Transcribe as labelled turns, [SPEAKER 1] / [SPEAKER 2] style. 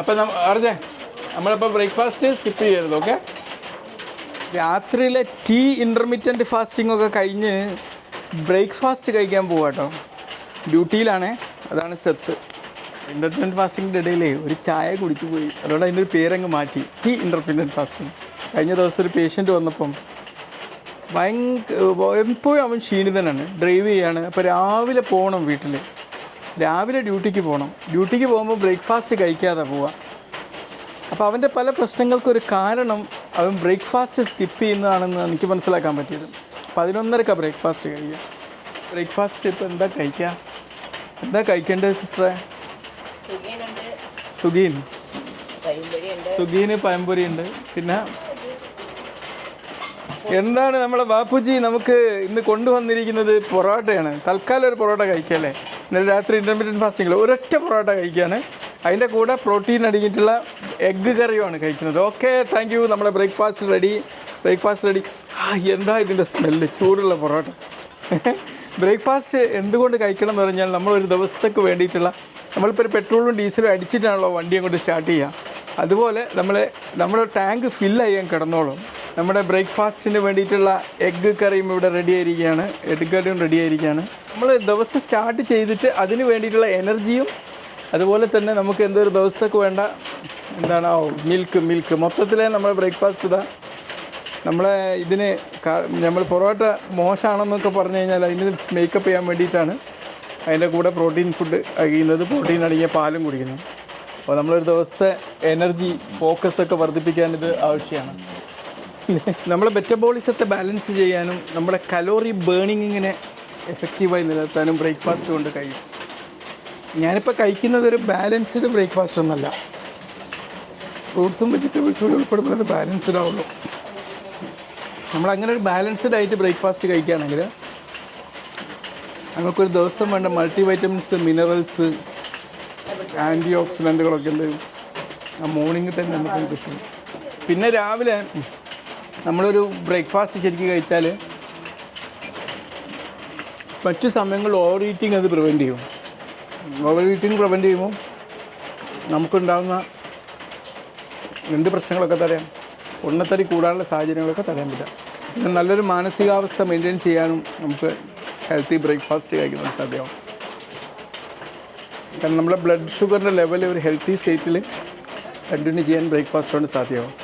[SPEAKER 1] അപ്പം അർജേ നമ്മളിപ്പോൾ ബ്രേക്ക്ഫാസ്റ്റ് സ്കിപ്പ് ചെയ്യരുത് ഓക്കെ രാത്രിയിലെ ടീ ഇന്റർമീഡിയന്റ് ഫാസ്റ്റിംഗ് ഒക്കെ കഴിഞ്ഞ് ബ്രേക്ക്ഫാസ്റ്റ് കഴിക്കാൻ പോവാ കേട്ടോ ഡ്യൂട്ടിയിലാണേ അതാണ് സ്റ്റെപ്പ് ഇന്റർമീഡിയന്റ് ഫാസ്റ്റിങ്ങിന്റെ ഇടയിൽ ഒരു ചായ കുടിച്ചു പോയി. അതുകൊണ്ട് അതിന്റെ ഒരു പേരങ്ങ് മാറ്റി. ടീ ഇന്റർമീഡിയന്റ് ഫാസ്റ്റിംഗ് കഴിഞ്ഞ ദിവസം ഒരു പേഷ്യന്റ് വന്നപ്പം ഭയങ്കര എപ്പോഴും അവൻ ക്ഷീണിതനാണ്. ഡ്രൈവ് ചെയ്യാണ്. അപ്പോൾ രാവിലെ പോകണം വീട്ടിൽ രാവിലെ ഡ്യൂട്ടിക്ക് പോകണം ഡ്യൂട്ടിക്ക് പോകുമ്പോൾ ബ്രേക്ക്ഫാസ്റ്റ് കഴിക്കാതെ പോവാം. അപ്പോൾ അവന്റെ പല പ്രശ്നങ്ങൾക്കൊരു കാരണം അവൻ ബ്രേക്ക്ഫാസ്റ്റ് സ്കിപ്പ് ചെയ്യുന്നതാണെന്ന് എനിക്ക് മനസ്സിലാക്കാൻ പറ്റിയത്. പതിനൊന്നരക്ക ബ്രേക്ക്ഫാസ്റ്റ് കഴിക്കുക. ബ്രേക്ക്ഫാസ്റ്റ് ഇപ്പോൾ എന്താ കഴിക്കുക? എന്താ കഴിക്കേണ്ടത് സിസ്റ്ററെ? സുഗീൻ സുഗീന് പഴംപൊരി ഉണ്ട് പിന്നെ? എന്താണ് നമ്മളെ ബാപ്പുജി നമുക്ക് ഇന്ന് കൊണ്ടുവന്നിരിക്കുന്നത് പൊറോട്ടയാണ്. തൽക്കാലം ഒരു പൊറോട്ട കഴിക്കല്ലേ? ഇന്നലെ രാത്രി ഇന്റർമീഡിയറ്റ് ഫാസ്റ്റിങ്ങിൽ ഒരൊറ്റ പൊറോട്ട കഴിക്കുകയാണ് അതിന്റെ കൂടെ പ്രോട്ടീൻ അടങ്ങിയിട്ടുള്ള എഗ്ഗ് കറിയുമാണ് കഴിക്കുന്നത്. ഓക്കെ താങ്ക് യു നമ്മളെ ബ്രേക്ക്ഫാസ്റ്റ് റെഡി ബ്രേക്ക്ഫാസ്റ്റ് റെഡി ആ എന്താ ഇതിന്റെ സ്മെല്ല് ചൂടുള്ള പൊറോട്ട. ബ്രേക്ക്ഫാസ്റ്റ് എന്തുകൊണ്ട് കഴിക്കണം എന്ന് പറഞ്ഞാൽ നമ്മൾ ഒരു ദിവസത്തേക്ക് വേണ്ടിയിട്ടുള്ള നമ്മളിപ്പോൾ ഒരു പെട്രോളും ഡീസലും അടിച്ചിട്ടാണല്ലോ വണ്ടി അങ്ങോട്ട് സ്റ്റാർട്ട് ചെയ്യുക. അതുപോലെ നമ്മൾ നമ്മുടെ ടാങ്ക് ഫില്ല് ചെയ്യാൻ കിടന്നോളും. നമ്മുടെ ബ്രേക്ക്ഫാസ്റ്റിന് വേണ്ടിയിട്ടുള്ള എഗ്ഗ് കറിയും ഇവിടെ റെഡി ആയിരിക്കുകയാണ്. എഗ്ഗ് കറിയും റെഡി ആയിരിക്കുകയാണ്. നമ്മൾ ദിവസം സ്റ്റാർട്ട് ചെയ്തിട്ട് അതിന് വേണ്ടിയിട്ടുള്ള എനർജിയും അതുപോലെ തന്നെ നമുക്ക് എന്തോ ഒരു ദിവസത്തേക്ക് വേണ്ട എന്താണ് മിൽക്ക് മിൽക്ക് മൊത്തത്തിൽ നമ്മുടെ ബ്രേക്ക്ഫാസ്റ്റ് ഇതാ. നമ്മളെ ഇതിന് നമ്മൾ പൊറോട്ട മോശമാണെന്നൊക്കെ പറഞ്ഞു കഴിഞ്ഞാൽ അതിന് മേക്കപ്പ് ചെയ്യാൻ വേണ്ടിയിട്ടാണ് അതിന്റെ കൂടെ പ്രോട്ടീൻ ഫുഡ് കഴിയുന്നത് പ്രോട്ടീൻ അടങ്ങിയ പാലും കുടിക്കുന്നു. അപ്പോൾ നമ്മളൊരു ദിവസത്തെ എനർജി ഫോക്കസ് ഒക്കെ വർദ്ധിപ്പിക്കാൻ ഇത് ആവശ്യമാണ്. നമ്മളെ മെറ്റബോളിസത്തെ ബാലൻസ് ചെയ്യാനും നമ്മുടെ കലോറി ബേണിങ്ങിനെ എഫക്റ്റീവായി നിലനിർത്താനും ബ്രേക്ക്ഫാസ്റ്റ് കൊണ്ട് കഴിയും. ഞാനിപ്പോൾ കഴിക്കുന്നത് ഒരു ബാലൻസ്ഡ് ബ്രേക്ക്ഫാസ്റ്റ് ഒന്നല്ല ഫ്രൂട്ട്സും വെജിറ്റബിൾസും കൂടി ഉൾപ്പെടുമ്പോൾ അത് ബാലൻസ്ഡ് ആവുള്ളൂ. നമ്മളങ്ങനെ ഒരു ബാലൻസ്ഡ് ആയിട്ട് ബ്രേക്ക്ഫാസ്റ്റ് കഴിക്കുകയാണെങ്കിൽ നമുക്കൊരു ദിവസം വേണ്ട മൾട്ടി വൈറ്റമിൻസ് മിനറൽസ് ആന്റി ഓക്സിഡന്റുകളൊക്കെ എന്ത്? ആ മോർണിംഗിൽ തന്നെ നമുക്ക് കിട്ടും. പിന്നെ രാവിലെ നമ്മളൊരു ബ്രേക്ക്ഫാസ്റ്റ് ശരിക്കും കഴിച്ചാൽ മറ്റു സമയങ്ങളിൽ ഓവർ ഈറ്റിംഗ് അത് പ്രിവെന്റ് ചെയ്യും. ഓവർ ഈറ്റിംഗ് പ്രിവെന്റ് ചെയ്യുമ്പോൾ നമുക്കുണ്ടാകുന്ന എന്ത് പ്രശ്നങ്ങളൊക്കെ തടയാം. ഉണ്ണത്തടി കൂടാനുള്ള സാഹചര്യങ്ങളൊക്കെ തടയാൻ പറ്റാം പിന്നെ നല്ലൊരു മാനസികാവസ്ഥ മെയിന്റെയിൻ ചെയ്യാനും നമുക്ക് ഹെൽത്തി ബ്രേക്ക്ഫാസ്റ്റ് കഴിക്കുന്നത് സാധ്യമാവും. കാരണം നമ്മുടെ ബ്ലഡ് ഷുഗറിന്റെ ലെവൽ ഒരു ഹെൽത്തി സ്റ്റേറ്റിൽ കണ്ടിന്യൂ ചെയ്യാൻ ബ്രേക്ക്ഫാസ്റ്റ് കൊണ്ട് സാധ്യമാവും.